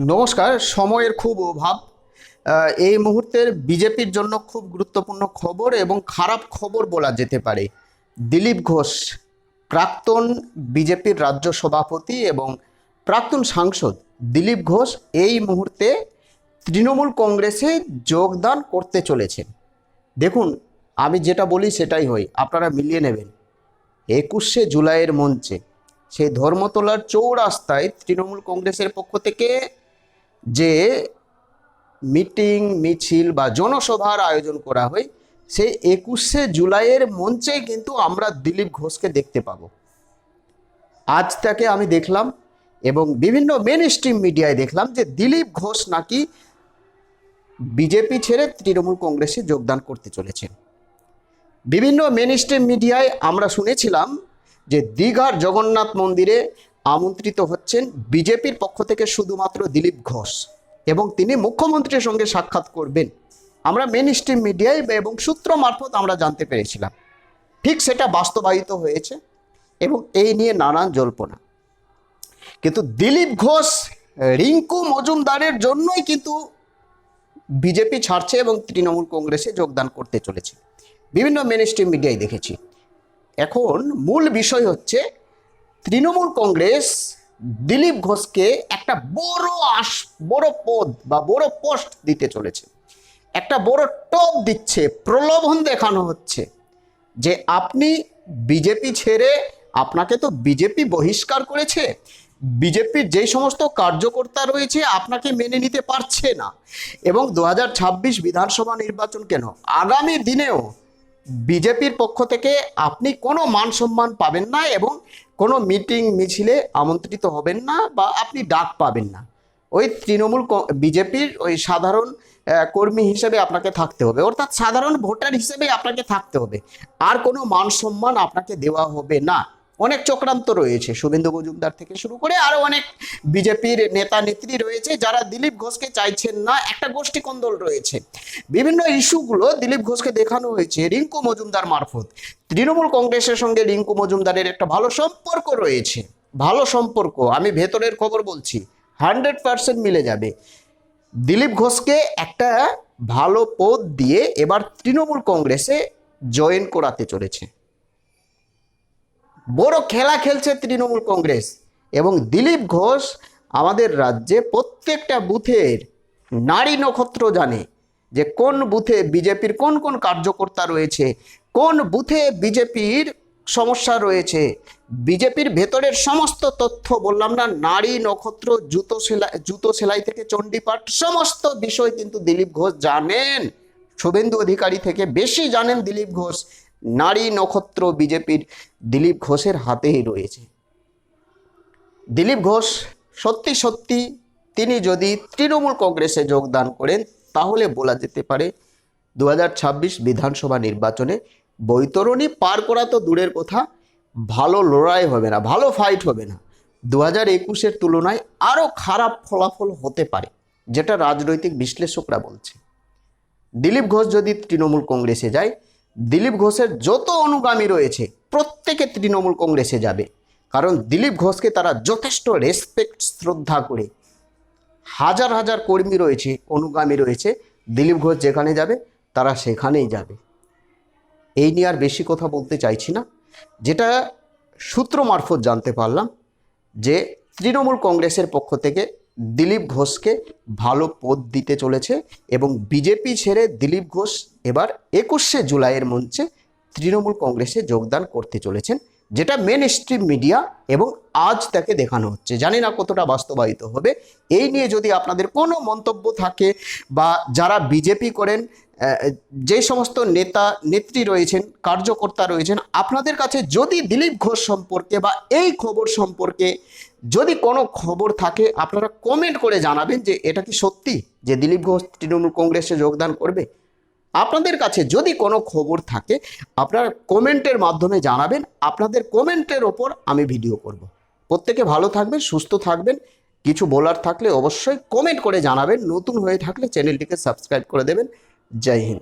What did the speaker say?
নমস্কার, সময়ের খুব অভাব। এই মুহূর্তের বিজেপির জন্য খুব গুরুত্বপূর্ণ খবর এবং খারাপ খবর বলা যেতে পারে। দিলীপ ঘোষ, প্রাক্তন বিজেপির রাজ্য সভাপতি এবং প্রাক্তন সাংসদ দিলীপ ঘোষ এই মুহূর্তে তৃণমূল কংগ্রেসে যোগদান করতে চলেছেন। দেখুন, আমি যেটা বলি সেটাই হই আপনারা মিলিয়ে নেবেন। একুশে জুলাইয়ের মঞ্চে সেই ধর্মতলার চৌরাস্তায় তৃণমূল কংগ্রেসের পক্ষ থেকে যে মিটিং, মিছিল বা জনসভার আয়োজন করা হয়, সেই একুশে জুলাইয়ের মঞ্চে কিন্তু আমরা দিলীপ ঘোষকে দেখতে পাবো। আজ তাকে আমি দেখলাম এবং বিভিন্ন মেন স্ট্রিম মিডিয়ায় দেখলাম যে দিলীপ ঘোষ নাকি বিজেপি ছেড়ে তৃণমূল কংগ্রেসে যোগদান করতে চলেছেন। বিভিন্ন মেন স্ট্রিম মিডিয়ায় আমরা শুনেছিলাম যে দীঘার জগন্নাথ মন্দিরে আমন্ত্রিত হচ্ছেন বিজেপির পক্ষ থেকে শুধুমাত্র দিলীপ ঘোষ এবং তিনি মুখ্যমন্ত্রীর সঙ্গে সাক্ষাৎ করবেন। আমরা মেন স্ট্রিম মিডিয়ায় এবং সূত্র মারফত আমরা জানতে পেরেছিলাম। ঠিক সেটা বাস্তবায়িত হয়েছে এবং এই নিয়ে নানান জল্পনা। কিন্তু দিলীপ ঘোষ, রিঙ্কু মজুমদারের জন্যই কিন্তু বিজেপি ছাড়ছে এবং তৃণমূল কংগ্রেসে যোগদান করতে চলেছে। বিভিন্ন মেন স্ট্রিম মিডিয়ায় দেখেছি। এখন মূল বিষয় হচ্ছে তৃণমূল কংগ্রেস দিলীপ ঘোষকে একটা বড় আস, বড় পদ বা বড় পোস্ট দিতে চলেছে। একটা বড় টপ দিচ্ছে, প্রলোভন দেখানো হচ্ছে যে আপনি বিজেপি ছেড়ে, আপনাকে তো বিজেপি বহিষ্কার করেছে। বিজেপির যেই সমস্ত কার্যকর্তা রয়েছে, আপনাকে মেনে নিতে পারছে না। এবং দু হাজার ছাব্বিশ বিধানসভা নির্বাচন কেন? আগামী দিনেও বিজেপির পক্ষ থেকে আপনি কোনো মান সম্মান পাবেন না এবং কোনো মিটিং, মিছিলে আমন্ত্রিত হবেন না বা আপনি ডাক পাবেন না। ওই তৃণমূল বিজেপির ওই সাধারণ কর্মী হিসেবে আপনাকে থাকতে হবে। অর্থাৎ সাধারণ ভোটার হিসেবে আপনাকে থাকতে হবে। আর কোনো মান সম্মান আপনাকে দেওয়া হবে না। অনেক চক্রান্ত রয়েছে। শুভেন্দু মজুমদার থেকে শুরু করে আরও অনেক বিজেপির নেতা নেত্রী রয়েছে, যারা দিলীপ ঘোষকে চাইছেন না। একটা গোষ্ঠী কন্দল রয়েছে। বিভিন্ন ইস্যুগুলো দিলীপ ঘোষকে দেখানো হয়েছে রিঙ্কু মজুমদার মারফত। তৃণমূল কংগ্রেসের সঙ্গে রিঙ্কু মজুমদারের একটা ভালো সম্পর্ক রয়েছে। ভালো সম্পর্ক, আমি ভেতরের খবর বলছি। হান্ড্রেড পার্সেন্ট মিলে যাবে। দিলীপ ঘোষকে একটা ভালো পদ দিয়ে এবার তৃণমূল কংগ্রেসে জয়েন করাতে চলেছে। বড় খেলা খেলছে তৃণমূল কংগ্রেস এবং দিলীপ ঘোষ আমাদের রাজ্যে প্রত্যেকটা বুথের নারী নক্ষত্র জানে যে কোন বুথে বিজেপির কোন কোন কার্যকর্তা রয়েছে, কোন বুথে বিজেপির সমস্যা রয়েছে, বিজেপির ভেতরের সমস্ত তথ্য বললাম না, নারী নক্ষত্র, জুতো সেলাই জুতো সেলাই থেকে চণ্ডীপাঠ, সমস্ত বিষয় কিন্তু দিলীপ ঘোষ জানেন। শুভেন্দু অধিকারী থেকে বেশি জানেন দিলীপ ঘোষ। নারী নক্ষত্র বিজেপির দিলীপ ঘোষের হাতেই রয়েছে। দিলীপ ঘোষ, সত্যি সত্যি তিনি যদি তৃণমূল কংগ্রেসে যোগদান করেন, তাহলে বলা যেতে পারে দু হাজার ছাব্বিশ বিধানসভা নির্বাচনে বৈতরণী পার করা তো দূরের কথা, ভালো লড়াই হবে না, ভালো ফাইট হবে না। দু হাজার একুশের তুলনায় আরও খারাপ ফলাফল হতে পারে, যেটা রাজনৈতিক বিশ্লেষকরা বলছে। দিলীপ ঘোষ যদি তৃণমূল কংগ্রেসে যায় দিলীপ ঘোষের যত অনুগামী রয়েছে, প্রত্যেকে তৃণমূল কংগ্রেসে যাবে। কারণ দিলীপ ঘোষকে তারা যথেষ্ট রেসপেক্ট শ্রদ্ধা করে। হাজার হাজার কর্মী রয়েছে, অনুগামী রয়েছে। দিলীপ ঘোষ যেখানে যাবে, তারা সেখানেই যাবে। এই নিয়ে আর বেশি কথা বলতে চাইছি না। যেটা সূত্র মারফত জানতে পারলাম যে তৃণমূল কংগ্রেসের পক্ষ থেকে দিলীপ ঘোষকে ভালো পদ দিতে চলেছে এবং বিজেপি ছেড়ে দিলীপ ঘোষ এবার একুশে জুলাইয়ের মঞ্চে তৃণমূল কংগ্রেসে যোগদান করতে চলেছেন, যেটা মেন স্ট্রিম মিডিয়া এবং আজ তাকে দেখানো হচ্ছে। জানি না কতটা বাস্তবায়িত হবে। এই নিয়ে যদি আপনাদের কোনো মন্তব্য থাকে বা যারা বিজেপি করেন যে সমস্ত নেতা, নেত্রী রয়েছেন, কার্যকর্তা রয়েছেন, আপনাদের কাছে যদি দিলীপ ঘোষ সম্পর্কে বা এই খবর সম্পর্কে যদি কোনো খবর থাকে, আপনারা কমেন্ট করে জানাবেন যে এটা কি সত্যি যে দিলীপ ঘোষ তৃণমূল কংগ্রেসে যোগদান করবে? আপনাদের কাছে যদি কোনো খবর থাকে, আপনারা কমেন্টের মাধ্যমে জানাবেন। আপনাদের কমেন্টের ওপর আমি ভিডিও করব। প্রত্যেকে ভালো থাকবেন, সুস্থ থাকবেন। কিছু বলার থাকলে অবশ্যই কমেন্ট করে জানাবেন। নতুন হয়ে থাকলে চ্যানেলটিকে সাবস্ক্রাইব করে দেবেন। जय हिंद।